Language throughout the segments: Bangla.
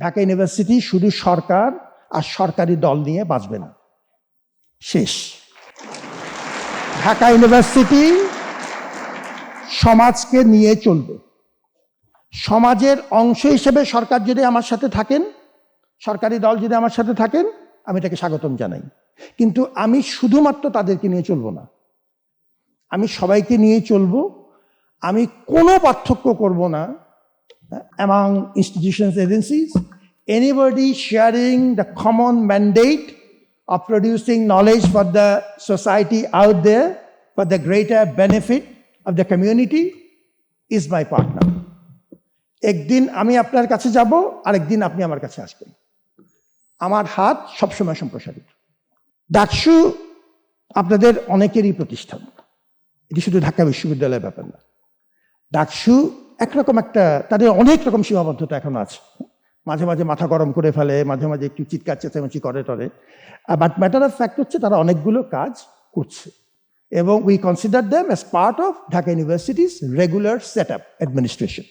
ঢাকা ইউনিভার্সিটি শুধু সরকার আর সরকারি দল নিয়ে বাঁচবে না। শেষ। ঢাকা ইউনিভার্সিটি সমাজকে নিয়ে চলবে। সমাজের অংশ হিসেবে সরকার যদি আমার সাথে থাকেন, সরকারি দল যদি আমার সাথে থাকেন, আমি তাকে স্বাগতম জানাই। কিন্তু আমি শুধুমাত্র তাদেরকে নিয়ে চলবো না। আমি সবাইকে নিয়ে চলবো। আমি কোনো পার্থক্য করব না। Among institutions agencies anybody sharing the common mandate of producing knowledge for the society out there for the greater benefit of the community is my partner একদিন আমি আপনার কাছে যাব আরেকদিন আপনি আমার কাছে আসবেন আমার হাত সবসময় সম্প্রসারিত ডাকসু আপনাদের অনেকেরই প্রতিষ্ঠান এটি শুধু ঢাকা বিশ্ববিদ্যালয়ের ব্যাপার না ডাকসু একরকম একটা, তাদের অনেক রকম সীমাবদ্ধতা এখন আছে। মাঝে মাঝে মাথা গরম করে ফেলে, মাঝে মাঝে একটু চিৎকার, চেঁচামেচি করে টরে। বাট ম্যাটার অফ ফ্যাক্ট হচ্ছে তারা অনেকগুলো কাজ করছে। এবং we consider them as part of Dhaka university's regular set up administration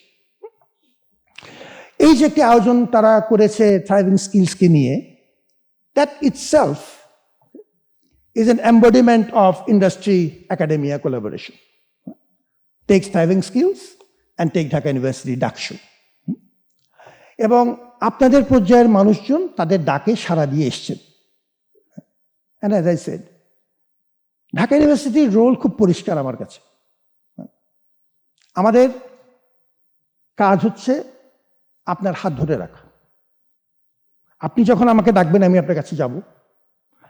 এই যে একটি আয়োজন তারা করেছে থ্রাইভিং স্কিলসকে নিয়ে that itself is an embodiment of industry academia collaboration. Takes thriving skills and take Dhaka University DUCSU এবং আপনাদের পর্যায়ের মানুষজন তাদের ডাকে সাড়া দিয়ে এসছেন। And as I said, Dhaka ইউনিভার্সিটির রোল খুব পরিষ্কার আমার কাছে। আমাদের কাজ হচ্ছে আপনার হাত ধরে রাখা। আপনি যখন আমাকে ডাকবেন আমি আপনার কাছে যাব।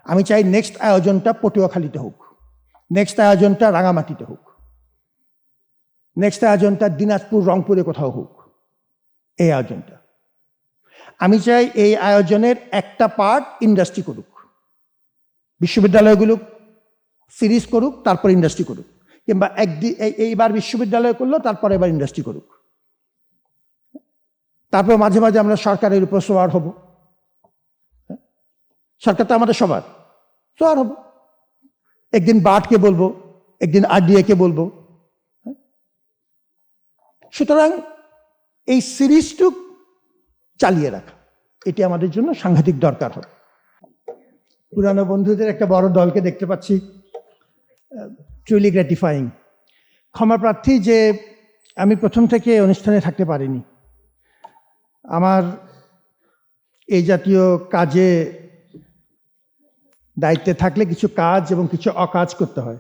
আমি চাই নেক্সট আয়োজনটা পটুয়াখালীতে হোক। নেক্সট আয়োজনটা রাঙামাটিতে হোক। নেক্সট আয়োজনটা দিনাজপুর, রংপুরে কোথাও হোক। এই আয়োজনটা আমি চাই এই আয়োজনের একটা পার্ট ইন্ডাস্ট্রি করুক। বিশ্ববিদ্যালয়গুলো সিরিজ করুক, তারপর ইন্ডাস্ট্রি করুক। কিংবা একদিন এইবার বিশ্ববিদ্যালয় করল, তারপর এবার ইন্ডাস্ট্রি করুক। তারপর মাঝে মাঝে আমরা সরকারের উপর সোয়ার হব। সরকার তো আমাদের সবার। সোয়ার হব। একদিন বাটকে বলব, একদিন আরডিএ কে বলব। সুতরাং এই সিরিজটুক চালিয়ে রাখা, এটি আমাদের জন্য সাংঘাতিক দরকার হবে। পুরানো বন্ধুদের একটা বড় দলকে দেখতে পাচ্ছি ট্রুলি গ্র্যাটিফাইং ক্ষমা প্রার্থী যে আমি প্রথম থেকে অনুষ্ঠানে থাকতে পারিনি। আমার এই জাতীয় কাজে দায়িত্বে থাকলে কিছু কাজ এবং কিছু অকাজ করতে হয়।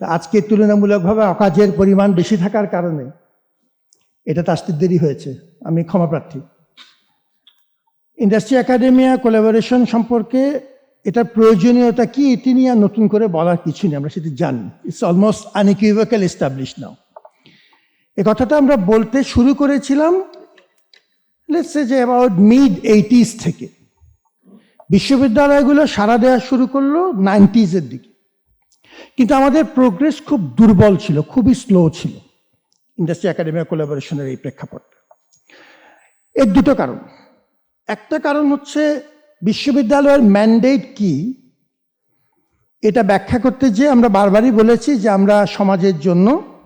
তা আজকে তুলনামূলকভাবে অকাজের পরিমাণ বেশি থাকার কারণে এটা তো আসতে দেরি হয়েছে। আমি ক্ষমাপ্রার্থী ইন্ডাস্ট্রি একাডেমিয়া কোলাবোরেশন সম্পর্কে এটার প্রয়োজনীয়তা কি, এটি নিয়ে আর নতুন করে বলার কিছু নেই, আমরা সেটি জানি। It's almost unequivocal establish now a কথাটা আমরা বলতে শুরু করেছিলাম যে অ্যাবাউট মিড এইটিস থেকে। বিশ্ববিদ্যালয়গুলো সারা দেওয়া শুরু করল নাইনটিজের দিকে। কিন্তু আমাদের প্রোগ্রেস খুব দুর্বল ছিল, খুবই স্লো ছিল। ইন্ডাস্ট্রি একাডেমিয়া কোলাবোরেশনের এই প্রেক্ষাপট। এর দুটো কারণ। একটা কারণ হচ্ছে বিশ্ববিদ্যালয়ের ম্যান্ডেট কি? এটা ব্যাখ্যা করতে যে আমরা বারবারই বলেছি যে আমরা সমাজের জন্য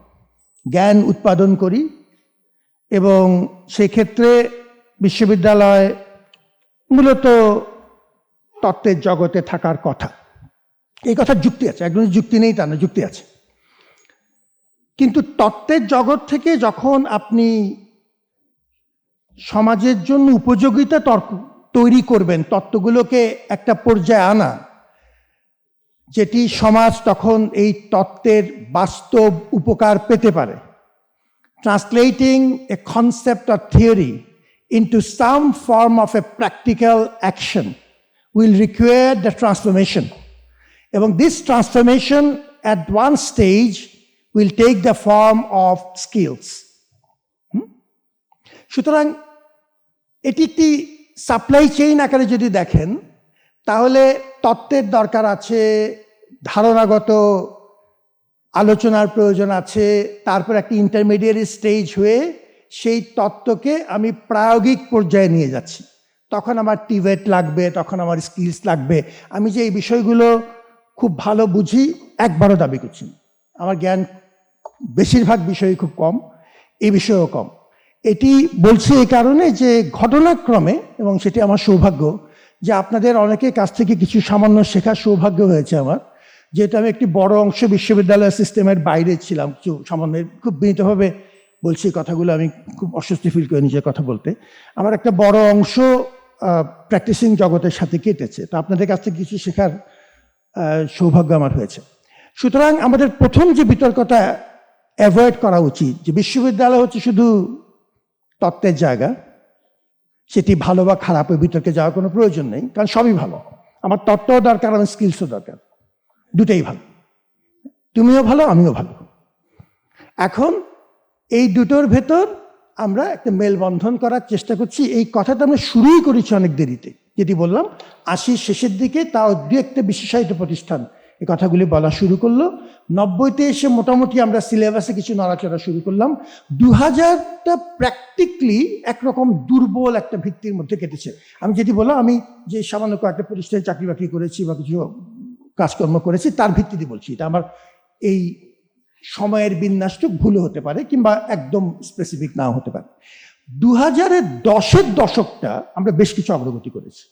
জ্ঞান উৎপাদন করি এবং সেক্ষেত্রে বিশ্ববিদ্যালয় মূলত তত্ত্বের জগতে থাকার কথা। এই কথা যুক্তি আছে একদম যুক্তি নেই তা না যুক্তি আছে। কিন্তু তত্ত্বের জগৎ থেকে যখন আপনি সমাজের জন্য উপযোগিতা তর্ক তৈরি করবেন, তত্ত্বগুলোকে একটা পর্যায়ে আনা, যেটি সমাজ তখন এই তত্ত্বের বাস্তব উপকার পেতে পারে translating a concept of theory into some form of a practical action will require the transformation. এবং this transformation at one stage will take the form of skills. Hmm? সুতরাং, এটি একটি সাপ্লাই চেইন আকারে যদি দেখেন, তাহলে তত্ত্বের দরকার আছে, ধারণাগত আলোচনার প্রয়োজন আছে, তারপর একটি ইন্টারমিডিয়েট স্টেজ হয়ে সেই তত্ত্বকে আমি প্রায়োগিক পর্যায়ে নিয়ে যাচ্ছি তখন আমার টিভেট লাগবে, তখন আমার স্কিলস লাগবে আমি যে এই বিষয়গুলো খুব ভালো বুঝি, একবারও দাবি করছি আমার জ্ঞান বেশিরভাগ বিষয়ই খুব কম, এই বিষয়েও কম। এটি বলছি এই কারণে যে ঘটনাক্রমে, এবং সেটি আমার সৌভাগ্য, যে আপনাদের অনেকের কাছ থেকে কিছু সামান্য শেখার সৌভাগ্য হয়েছে আমার। যেহেতু আমি একটি বড় অংশ বিশ্ববিদ্যালয় সিস্টেমের বাইরে ছিলাম, কিছু সামান্য খুব বিনীতভাবে বলছি কথাগুলো, আমি খুব অস্বস্তি ফিল করি নিজের কথা বলতে। আমার একটা বড় অংশ প্র্যাকটিসিং জগতের সাথে কেটেছে। তো আপনাদের কাছ থেকে কিছু শেখার সৌভাগ্য আমার হয়েছে। সুতরাং আমাদের প্রথম যে বিতর্কটা অ্যাভয়েড করা উচিত যে বিশ্ববিদ্যালয় হচ্ছে শুধু তত্ত্বের জায়গা। সেটি ভালো বা খারাপের বিতর্কে যাওয়ার কোনো প্রয়োজন নেই, কারণ সবই ভালো। আমার তত্ত্বও দরকার, আমার স্কিলসও দরকার। দুটোই ভালো। তুমিও ভালো, আমিও ভালো। এখন এই দুটোর ভেতর আমরা একটা মেলবন্ধন করার চেষ্টা করছি। এই কথাটা আমরা শুরুই করেছি অনেক দেরিতে। যেটি বললাম, আশির শেষের দিকে তাও দু একটা বিশেষায়িত প্রতিষ্ঠান এই কথাগুলি বলা শুরু করল। নব্বইতে এসে মোটামুটি আমরা সিলেবাসে কিছু নড়াচড়া শুরু করলাম। দু হাজারটা প্র্যাকটিকলি একরকম দুর্বল একটা ভিত্তির মধ্যে কেটেছে। আমি যেটি বললাম আমি যে সামান্য কয়েকটা প্রতিষ্ঠানে চাকরি বাকরি করেছি বা কিছু কাজকর্ম করেছি, তার ভিত্তিতে বলছি। এটা আমার এই সময়ের বিন্যাসটুক ভুল হতে পারে কিংবা একদম স্পেসিফিক নাও হতে পারে। দু হাজারের দশের দশকটা আমরা বেশ কিছু অগ্রগতি করেছি।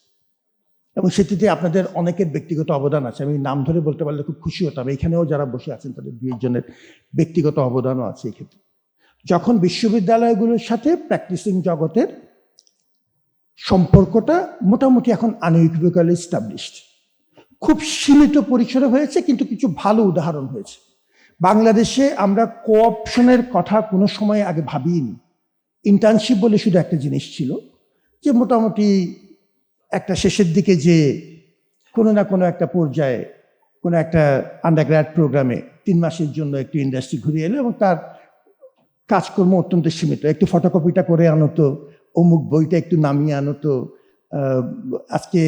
এবং সেটিতে আপনাদের অনেকের ব্যক্তিগত অবদান আছে। আমি নাম ধরে বলতে পারলে খুব খুশি হতাম। এখানেও যারা বসে আছেন, তাদের দুই একজনের ব্যক্তিগত অবদানও আছে এক্ষেত্রে। যখন বিশ্ববিদ্যালয়গুলোর সাথে প্র্যাকটিসিং জগতের সম্পর্কটা মোটামুটি এখন আনইকুইভ্যালি স্টাবলিশড খুব সীমিত পরিসরে হয়েছে, কিন্তু কিছু ভালো উদাহরণ হয়েছে। বাংলাদেশে আমরা কোঅপশনের কথা কোনো সময় আগে ভাবিনি ইন্টার্নশিপ বলে শুধু একটা জিনিস ছিল যে মোটামুটি একটা শেষের দিকে যে কোনো না কোনো একটা পর্যায়ে কোনো একটা আন্ডারগ্র্যাড প্রোগ্রামে তিন মাসের জন্য একটু ইন্ডাস্ট্রি ঘুরে এলো এবং তার কাজকর্ম অত্যন্ত সীমিত। একটু ফটোকপিটা করে আনতো অমুক বইটা একটু নামিয়ে আনতো আজকে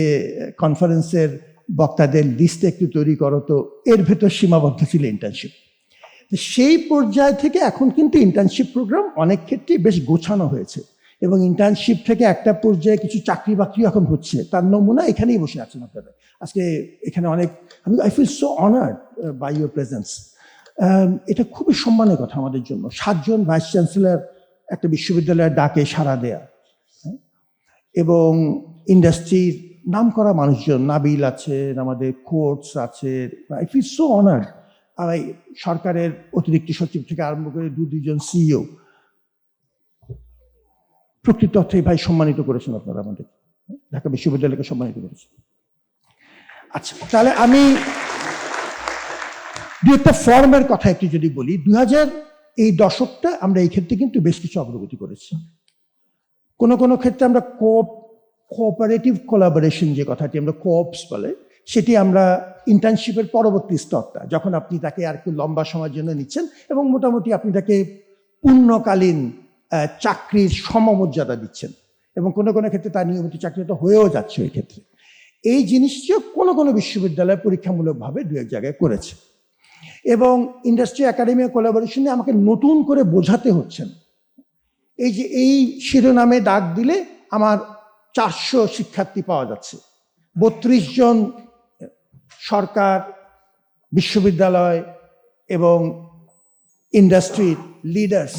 কনফারেন্সের বক্তাদের লিস্ট একটু তৈরি করো তো, এর ভেতর সীমাবদ্ধ ছিল ইন্টার্নশিপ সেই পর্যায় থেকে এখন কিন্তু ইন্টার্নশিপ প্রোগ্রাম অনেক ক্ষেত্রেই বেশ গোছানো হয়েছে। এবং ইন্টার্নশিপ থেকে একটা পর্যায়ে কিছু চাকরি বাকরি এখন হচ্ছে, তার নমুনা এখানেই বসে আছেন আপনারা। আজকে এখানে অনেক, আমি I feel so honoured by your presence এটা খুবই সম্মানের কথা আমাদের জন্য। সাতজন ভাইস চ্যান্সেলর একটা বিশ্ববিদ্যালয়ের ডাকে সাড়া দেয়া? এবং ইন্ডাস্ট্রির নাম করা মানুষজন, নাবিল আছেন আমাদের কোর্টস আছে আই ফিল সো অনার্ড আর সরকারের অতিরিক্ত সচিব থেকে আরম্ভ করে দু দুজন সিইও প্রকৃত অর্থে ভাই সম্মানিত করেছেন আপনারা আমাদের। ঢাকা বিশ্ববিদ্যালয়কে সম্মানিত করেছেন। আচ্ছা তাহলে আমি দু একটা ফর্মের কথা একটু যদি বলি দু হাজার এই দশকটা আমরা এই ক্ষেত্রে কিন্তু বেশ কিছু অগ্রগতি করেছি। কোন কোন ক্ষেত্রে আমরা কোপ কোঅপারেটিভ কোলাবোরেশন যে কথাটি আমরা কোঅপস বলে, সেটি আমরা ইন্টার্নশিপের পরবর্তী স্তরটা, যখন আপনি তাকে আর একটু লম্বা সময়ের জন্য নিচ্ছেন এবং মোটামুটি আপনি তাকে পূর্ণকালীন চাকরির সমমর্যাদা দিচ্ছেন। এবং কোনো কোনো ক্ষেত্রে তার নিয়মিত চাকরি তো হয়েও যাচ্ছে ওই ক্ষেত্রে। এই জিনিসটিও কোনো কোনো বিশ্ববিদ্যালয় পরীক্ষামূলকভাবে দু এক জায়গায় করেছে। এবং ইন্ডাস্ট্রি একাডেমি কোলাবোরেশনে আমাকে নতুন করে বোঝাতে হচ্ছেন এই যে এই শিরোনামে ডাক দিলে আমার চারশো শিক্ষার্থী পাওয়া যাচ্ছে। বত্রিশ জন সরকার, বিশ্ববিদ্যালয় এবং ইন্ডাস্ট্রির লিডার্স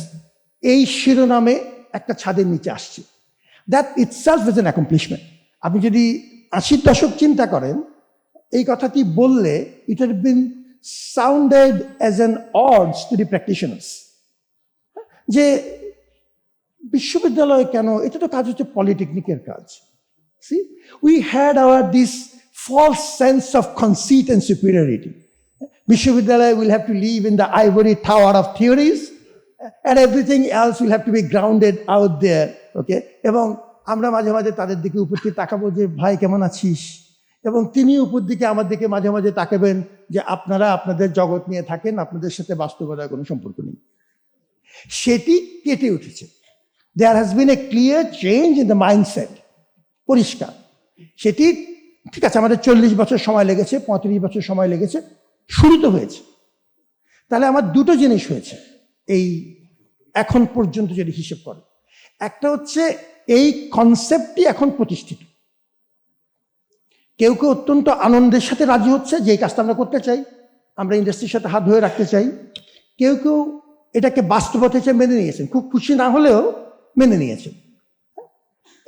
এই শিরোনামে একটা ছাদের নিচে আসছে। That itself is an accomplishment আপনি যদি আশির দশক চিন্তা করেন, এই কথাটি বললে it had been sounded as an odds to the practitioners যে বিশ্ববিদ্যালয় কেন? এটা তো কাজ হচ্ছে পলিটেকনিকের কাজ। See we had our this false sense of conceit and superiority বিশ্ববিদ্যালয় will have to live in the ivory tower of theories and everything else will have to be grounded out there okay এবং আমরা মাঝে মাঝে তাদের দিকে উপর থেকে তাকাবো যে, ভাই, কেমন আছিস? এবং তিনি উপর দিকে আমার দিকে মাঝে মাঝে তাকাবেন যে, আপনারা আপনাদের জগৎ নিয়ে থাকেন, আপনাদের সাথে বাস্তবতার কোনো সম্পর্ক নেই। সেটি কেটে উঠেছে। There has been a clear change in the mindset পরিষ্কার। সেটি, ঠিক আছে, আমাদের চল্লিশ বছর সময় লেগেছে, পঁয়ত্রিশ বছর সময় লেগেছে, শুরু তো হয়েছে। তাহলে আমার দুটো জিনিস হয়েছে। এই এখন পর্যন্ত যদি হিসেব করে একটা হচ্ছে এই কনসেপ্টটি এখন প্রতিষ্ঠিত। কেউ কেউ অত্যন্ত আনন্দের সাথে রাজি হচ্ছে যে এই কাজটা আমরা করতে চাই, আমরা ইন্ডাস্ট্রির সাথে হাত ধরে রাখতে চাই। কেউ কেউ এটাকে বাস্তবতা হিসেবে মেনে নিয়েছেন, খুব খুশি না হলেও মেনে নিয়েছেন।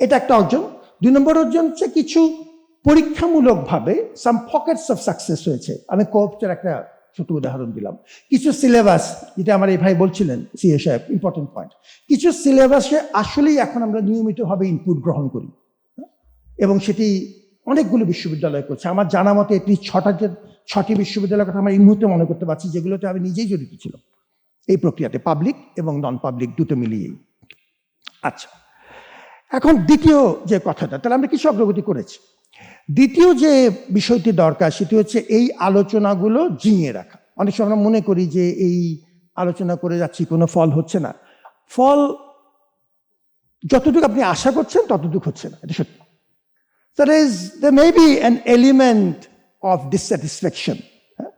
এটা একটা অর্জন। দুই নম্বর অর্জন হচ্ছে কিছু পরীক্ষামূলকভাবে সাম পকেটস অফ সাকসেস হয়েছে। আমি কোপটার একটা ছোট উদাহরণ দিলাম। কিছু সিলেবাস যেটা আমার এই ভাই বলছিলেন সিএ সাহেব ইম্পর্টেন্ট পয়েন্ট কিছু সিলেবাসে আসলেই এখন আমরা নিয়মিতভাবে ইনপুট গ্রহণ করি। এবং সেটি অনেকগুলো বিশ্ববিদ্যালয় করছে। আমার জানা মতে এটি ছটা যে, ছটি বিশ্ববিদ্যালয়ের কথা আমার এই মুহূর্তে মনে করতে পারছি, যেগুলোতে আমি নিজেই জড়িত ছিলাম। এই প্রক্রিয়াতে পাবলিক এবং নন পাবলিক দুটো মিলিয়েই। আচ্ছা। এখন দ্বিতীয় যে কথাটা, তাহলে আমরা কিছু অগ্রগতি করেছি। দ্বিতীয় যে বিষয়টি দরকার, সেটি হচ্ছে এই আলোচনাগুলো জিঙিয়ে রাখা। অনেক সময় আমরা মনে করি যে এই আলোচনা করে যাচ্ছি, কোনো ফল হচ্ছে না। ফল যতটুকু আপনি আশা করছেন, ততটুকু হচ্ছে না। এটা সত্যি। Is, there may be an element of dissatisfaction huh?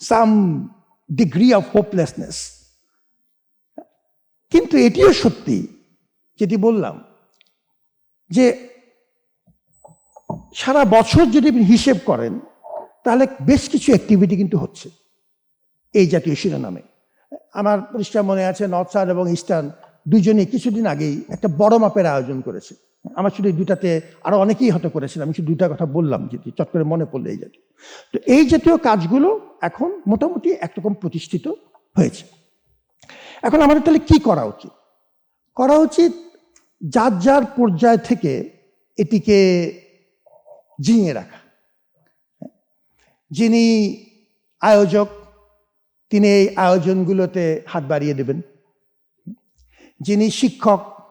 some degree of hopelessness কিন্তু এটিও সত্যি, যেটি বললাম, যে সারা বছর যদি আপনি হিসেব করেন, তাহলে বেশ কিছু অ্যাক্টিভিটি কিন্তু হচ্ছে এই জাতীয় শিরোনামে। আমার পরিষ্কার মনে আছে নর্থ এবং ইস্টার্ন দুজনে কিছুদিন আগেই একটা বড় মাপের আয়োজন করেছে। আমার শুধু দুটাতে আরও অনেকেই হয়তো করেছেন, আমি শুধু দুটা কথা বললাম, যেটি চট করে মনে পড়ল এই জাতীয়। তো এই জাতীয় কাজগুলো এখন মোটামুটি একরকম প্রতিষ্ঠিত হয়েছে। এখন আমাদের তাহলে কি করা উচিত? করা উচিত যার যার পর্যায় থেকে এটিকে জিঙে রাখা। যিনি আয়োজক, তিনি এই আয়োজনগুলোতে হাত বাড়িয়ে দেবেন। যিনি শিক্ষক,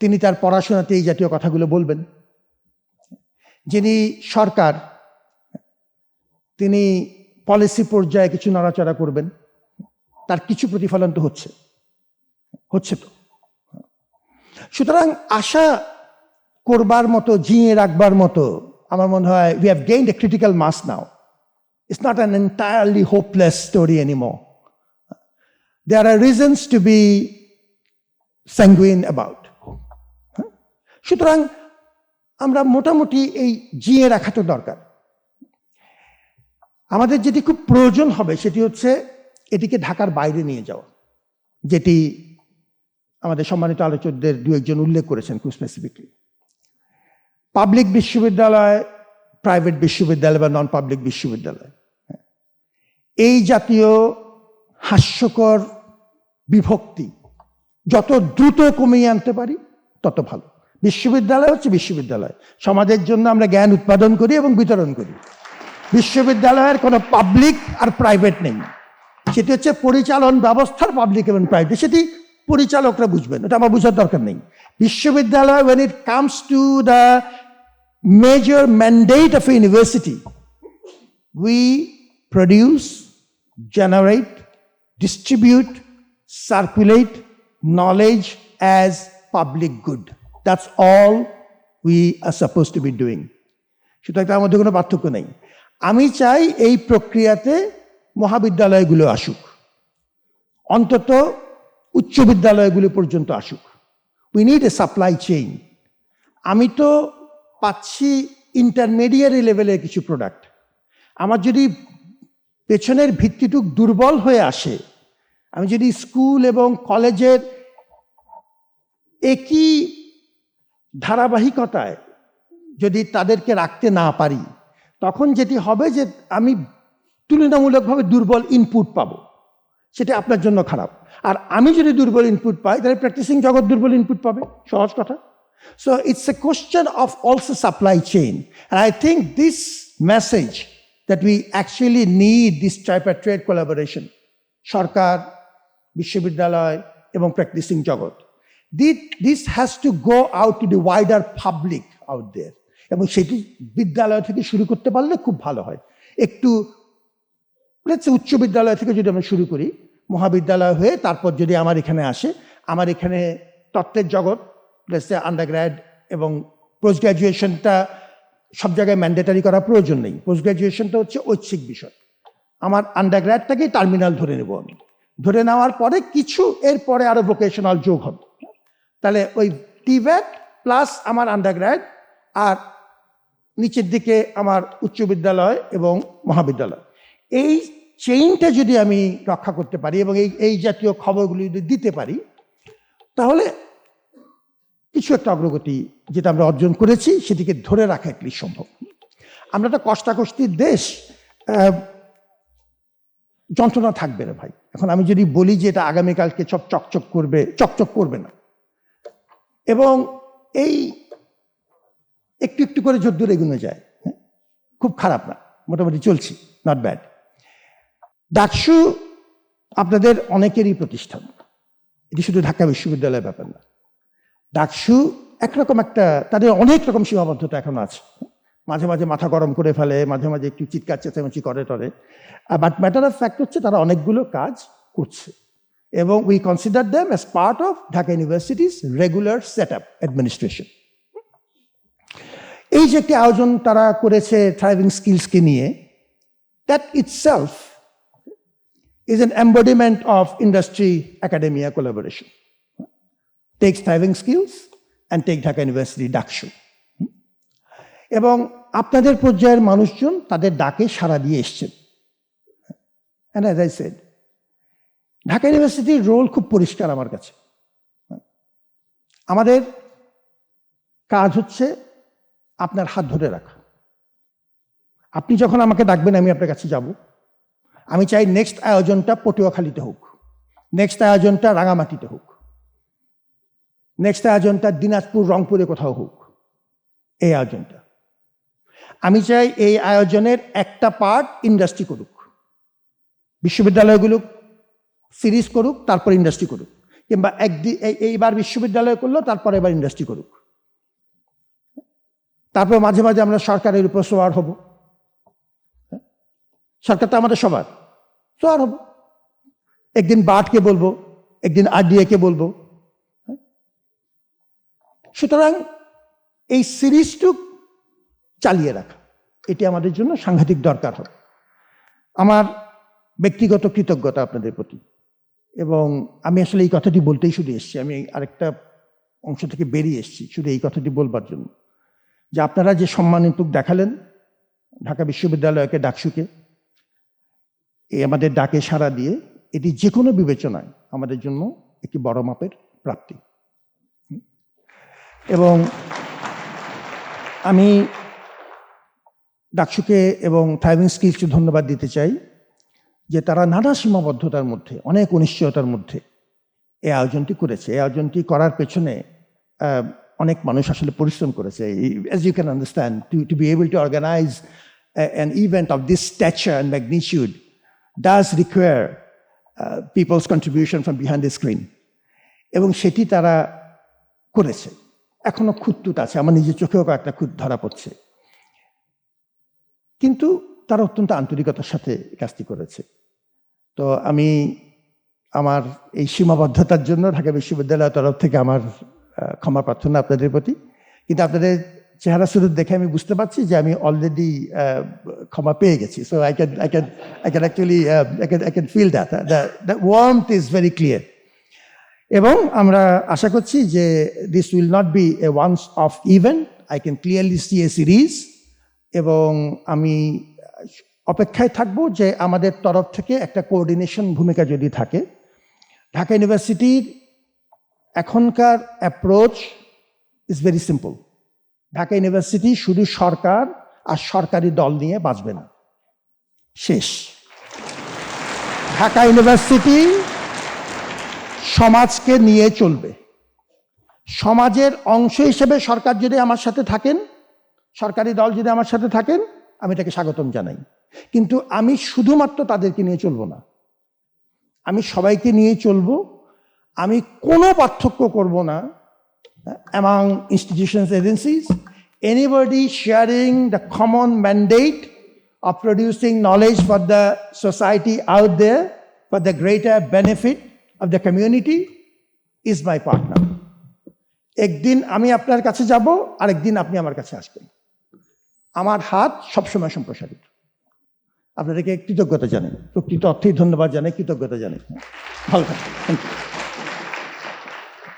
তিনি তার পড়াশোনাতে এই জাতীয় কথাগুলো বলবেন। যিনি সরকার, তিনি পলিসি পর্যায়ে কিছু নড়াচড়া করবেন। তার কিছু প্রতিফলন তো হচ্ছে। হচ্ছে তো। সুতরাং আশা করবার মতো, জিয়ে রাখবার মতো আমার মনে হয় we have gained a critical mass now it's not an entirely hopeless story anymore there are reasons to be sanguine about সুতরাং আমরা মোটামুটি এই জিয়ে রাখাটা দরকার। আমাদের যেটি খুব প্রয়োজন হবে সেটি হচ্ছে এটিকে ঢাকার বাইরে নিয়ে যাওয়া, যেটি আমাদের সম্মানিত আলোচকদের দু একজন উল্লেখ করেছেন খুব স্পেসিফিকলি পাবলিক বিশ্ববিদ্যালয় প্রাইভেট বিশ্ববিদ্যালয় বা নন পাবলিক বিশ্ববিদ্যালয়। এই জাতীয় হাস্যকর বিভক্তি যত দ্রুত কমিয়ে আনতে পারি, তত ভালো। বিশ্ববিদ্যালয় হচ্ছে বিশ্ববিদ্যালয়। সমাজের জন্য আমরা জ্ঞান উৎপাদন করি এবং বিতরণ করি। বিশ্ববিদ্যালয়ের কোনো পাবলিক আর প্রাইভেট নেই। সেটি হচ্ছে পরিচালন ব্যবস্থার পাবলিক এবং প্রাইভেট সেটি পরিচালকরা বুঝবেন, এটা আমার বোঝার দরকার নেই। বিশ্ববিদ্যালয়, when it comes to the major mandate of a university we produce generate distribute circulate knowledge as public good that's all we are supposed to be doing সুতরাং তার মধ্যে কোনো পার্থক্য নেই আমি চাই এই প্রক্রিয়াতে মহাবিদ্যালয়গুলো আসুক অন্তত উচ্চ বিদ্যালয়গুলো পর্যন্ত আসুক we need a supply chain আমি তো পাচ্ছি ইন্টারমিডিয়ারি লেভেলের কিছু প্রোডাক্ট আমার যদি পেছনের ভিত্তিটুক দুর্বল হয়ে আসে, আমি যদি স্কুল এবং কলেজের একই ধারাবাহিকতায় যদি তাদেরকে রাখতে না পারি, তখন যেটি হবে যে আমি তুলনামূলকভাবে দুর্বল ইনপুট পাবো। সেটা আপনার জন্য খারাপ। আর আমি যদি দুর্বল ইনপুট পাই, তাহলে প্র্যাকটিসিং জগৎ দুর্বল ইনপুট পাবে। সহজ কথা। So it's a question of also supply chain and I think this message that we actually need this type of trade collaboration সরকার বিশ্ববিদ্যালয় এবং প্র্যাকটিসিং জগৎ this has to go out to the wider public out there এবং সেটি বিদ্যালয় থেকে শুরু করতে পারলে খুব ভালো হয়। একটু উচ্চ বিদ্যালয় থেকে যদি আমরা শুরু করি, মহাবিদ্যালয় হয়ে তারপর যদি আমার এখানে আসে, আমার এখানে তত্ত্বের জগৎ লেটস আন্ডারগ্র্যাড এবং পোস্ট গ্র্যাজুয়েশনটা সব জায়গায় ম্যান্ডেটারি করা প্রয়োজন নেই। পোস্ট গ্র্যাজুয়েশনটা হচ্ছে ঐচ্ছিক বিষয়। আমার আন্ডার গ্র্যাডটাকেই টার্মিনাল ধরে নেব আমি। ধরে নেওয়ার পরে কিছু এরপরে আরও ভোকেশনাল যোগ হবে। তাহলে ওই টিভ্যাট প্লাস আমার আন্ডার গ্র্যাড আর নিচের দিকে আমার উচ্চ বিদ্যালয় এবং মহাবিদ্যালয়। এই চেইনটা যদি আমি রক্ষা করতে পারি এবং এই এই জাতীয় খবরগুলি যদি দিতে পারি, তাহলে কিছু একটা অগ্রগতি যেটা আমরা অর্জন করেছি, সেটিকে ধরে রাখা একটি সম্ভব। আমরা একটা কষ্টাকষ্টির দেশ যন্ত্রণা থাকবে রে ভাই। এখন আমি যদি বলি যে এটা আগামীকালকে সব চকচক করবে চকচক করবে না। এবং এই একটু একটু করে যদ্দূর এগুনো যায় হ্যাঁ? খুব খারাপ না, মোটামুটি চলছি নট ব্যাড ডাকসু আপনাদের অনেকেরই প্রতিষ্ঠান। এটি শুধু ঢাকা বিশ্ববিদ্যালয়ের ব্যাপার না। ডাকসু একরকম একটা, তাদের অনেক রকম সীমাবদ্ধতা এখন আছে। মাঝে মাঝে মাথা গরম করে ফেলে, মাঝে মাঝে একটু চিৎকার, চেঁচামেচি করে টরে। বাট ম্যাটার অফ ফ্যাক্ট হচ্ছে তারা অনেকগুলো কাজ করছে। এবং we consider them as part of Dhaka university's regular set up administration এই যে একটি আয়োজন তারা করেছে থ্রাইভিং স্কিলসকে নিয়ে that itself is an embodiment of industry academia collaboration. Take thriving skills and take Dhaka University Dakshu. এবং আপনাদের পর্যায়ের মানুষজন তাদের ডাকে সাড়া দিয়ে এসছেন। And as I said Dhaka ইউনিভার্সিটির রোল খুব পরিষ্কার আমার কাছে। আমাদের কাজ হচ্ছে আপনার হাত ধরে রাখা। আপনি যখন আমাকে ডাকবেন, আমি আপনার কাছে যাব। আমি চাই নেক্সট আয়োজনটা পটুয়াখালীতে হোক নেক্সট আয়োজনটা রাঙামাটিতে হোক। নেক্সট আয়োজনটা দিনাজপুর রংপুরে কোথাও হোক। এই আয়োজনটা আমি চাই এই আয়োজনের একটা পার্ট ইন্ডাস্ট্রি করুক। বিশ্ববিদ্যালয়গুলো সিরিজ করুক, তারপর ইন্ডাস্ট্রি করুক। কিংবা একদিন এইবার বিশ্ববিদ্যালয় করল, তারপর এবার ইন্ডাস্ট্রি করুক। তারপর মাঝে মাঝে আমরা সরকারের উপর সোয়ার হব। সরকার তো আমাদের সবার। সোয়ার হব। একদিন বাটকে বলব, একদিন আরডিএ কে বলব? সুতরাং এই সিরিজটুক চালিয়ে রাখা, এটি আমাদের জন্য সাংঘাতিক দরকার হবে আমার ব্যক্তিগত কৃতজ্ঞতা আপনাদের প্রতি এবং আমি আসলে এই কথাটি বলতেই শুধু এসেছি, আমি আরেকটা অংশ থেকে বেরিয়ে এসেছি শুধু এই কথাটি বলবার জন্য যে আপনারা যে সম্মানিতুক দেখালেন ঢাকা বিশ্ববিদ্যালয়কে, ডাকসুকে এই আমাদের ডাকে সাড়া দিয়ে, এটি যে কোনো বিবেচনায় আমাদের জন্য একটি বড় মাপের প্রাপ্তি। এবং আমি ডাকসুকে এবং থ্রাইভিং স্কিলসকে ধন্যবাদ দিতে চাই যে তারা নানা সীমাবদ্ধতার মধ্যে, অনেক অনিশ্চয়তার মধ্যে এই আয়োজনটি করেছে। এই আয়োজনটি করার পেছনে অনেক মানুষ আসলে পরিশ্রম করেছে। As you can understand to to be able to organise an event of this stature and magnitude does require people's contribution from from the screen এবং সেটি তারা করেছে। এখনও খুঁতটুত আছে, আমার নিজের চোখেও কয়েকটা খুঁত ধরা পড়ছে। কিন্তু তারা অত্যন্ত আন্তরিকতার সাথে কাজটি করেছে। তো আমি আমার এই সীমাবদ্ধতার জন্য ঢাকা বিশ্ববিদ্যালয়ের তরফ থেকে আমার ক্ষমা প্রার্থনা আপনাদের প্রতি। কিন্তু আপনাদের চেহারা শুরু দেখে আমি বুঝতে পারছি যে আমি অলরেডি ক্ষমা পেয়ে গেছি। So I can I can I can actually I can feel that the warmth is very clear এবং আমরা আশা করছি যে this will not be a once of event I can clearly see a series এবং আমি অপেক্ষায় থাকব যে আমাদের তরফ থেকে একটা কোঅর্ডিনেশন ভূমিকা যদি থাকে। ঢাকা ইউনিভার্সিটির এখনকার approach is very simple Dhaka university শুধু সরকার আর সরকারি দল নিয়ে বাঁচবে না। শেষ। ঢাকা ইউনিভার্সিটি সমাজকে নিয়ে চলবে। সমাজের অংশ হিসেবে সরকার যদি আমার সাথে থাকেন, সরকারি দল যদি আমার সাথে থাকেন, আমি তাকে স্বাগতম জানাই। কিন্তু আমি শুধুমাত্র তাদেরকে নিয়ে চলব না। আমি সবাইকে নিয়ে চলব। আমি কোনো পার্থক্য করব না among institution agencies anybody sharing the common mandate of producing knowledge for the society out there for the greater benefit of the community is my partner. একদিন আমি আপনার কাছে যাব, আরেকদিন আপনি আমার কাছে আসবেন। আমার হাত সবসময় সম্প্রসারিত। আপনাদেরকে কৃতজ্ঞতা জানাই। প্রকৃত অর্থেই ধন্যবাদ জানাই, কৃতজ্ঞতা জানাই। ভালো থাকবেন। Thank you